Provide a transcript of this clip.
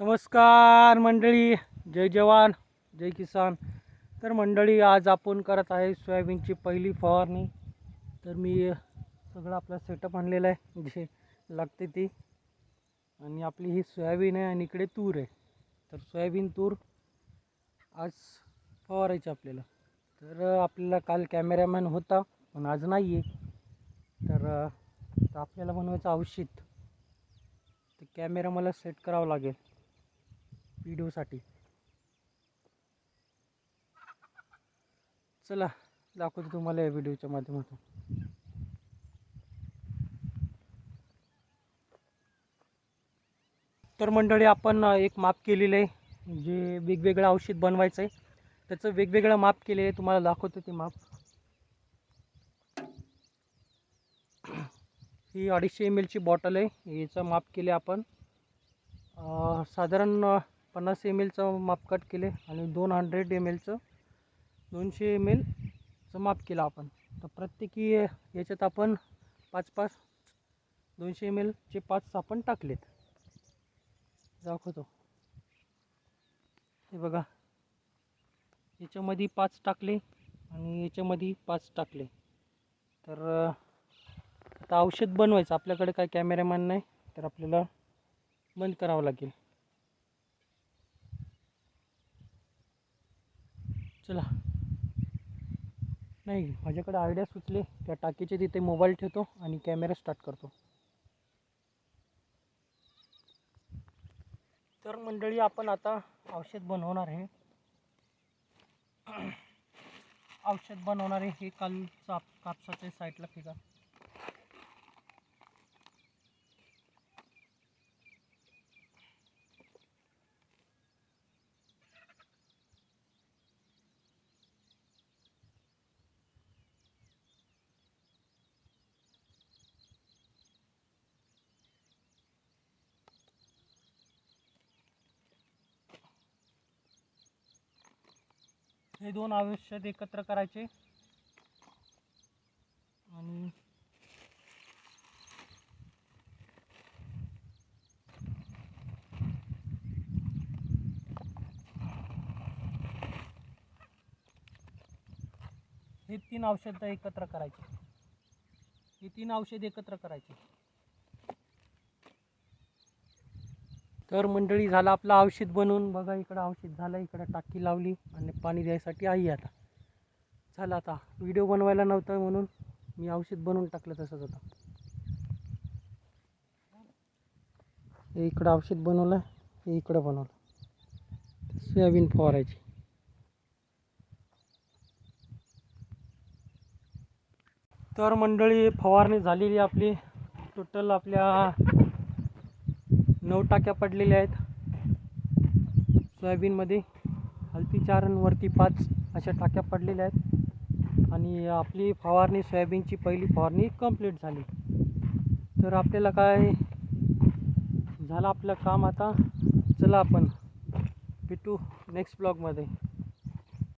नमस्कार मंडळी जय जवान जय किसान. तर मंडळी आज आपण करत आहे सोयाबीनची पहिली फवारणी. तर मी सगळं आपला सेटअप आणलेला आहे जे लागते ती. आणि आपली ही सोयाबीन आहे आणि इकडे तूर आहे. तर सोयाबीन तूर आज फवारायची आपल्याला. तर आपल्याला काल कॅमेरामॅन होता पण आज नाही आहे तर तर आपल्याला बनवायचं औषध. तर कॅमेरा मला सेट करावा लागेल. व्हिडिओसाठी. चला दाखवतो तुम्हाला या व्हिडिओच्या माध्यमातून. तर मंडळी आपण एक माप केलेलं आहे जे वेगवेगळं औषध बनवायचं आहे. त्याचं वेगवेगळं माप केले आहे तुम्हाला दाखवतो ते माप. ही अडीचशे एम एलची बॉटल आहे याचं माप केले आपण. साधारण पन्नास एम एलचं माप कट केले आणि दोन हंड्रेड एम एलचं दोनशे एम एलचं माप केलं आपण. तर प्रत्येकी याच्यात आपण पाच पाच दोनशे एम एलचे पाच आपण टाकलेत. दाखवतो. हे बघा. याच्यामध्ये पाच टाकले आणि याच्यामध्ये पाच टाकले. तर आता औषध बनवायचं. आपल्याकडे काय कॅमेरामॅन नाही तर आपल्याला बंद करावं लागेल. चला. नाही माझ्याकडे आयडिया सुचले. त्या टाकीचे तिथे मोबाईल ठेवतो आणि कॅमेरा स्टार्ट करतो. तर मंडळी आपण आता औषध बनवणार आहे. औषध बनवणारे हे काल चाप कापसाच्या साईडला फिका. हे दोन आयुष्यात एकत्र करायचे. आणि हे तीन औषध एकत्र करायचे. हे तीन औषध एकत्र करायचे. तर मंडळी झालं आपलं औषध बनवून. बघा इकडं औषध झालं इकडं टाकी लावली आणि पाणी द्यायसाठी आई आता. झालं आता. व्हिडिओ बनवायला नव्हता म्हणून मी औषध बनवून टाकलं तसंच आता. इकडं औषध बनवलं हे इकडं बनवलं. सोयाबीन फवारायची. तर मंडळी फवारणी झालेली आपली. टोटल आपल्या नऊ टाक्या पडलेल्या आहेत. सोयाबीनमध्ये हलती चार आणि वरती पाच अशा टाक्या पडलेल्या आहेत. आणि आपली फवारणी सोयाबीनची पहिली फवारणी कंप्लीट झाली. तर आपल्याला काय झालं आपलं काम आता? चला आपण भेटू नेक्स्ट ब्लॉगमध्ये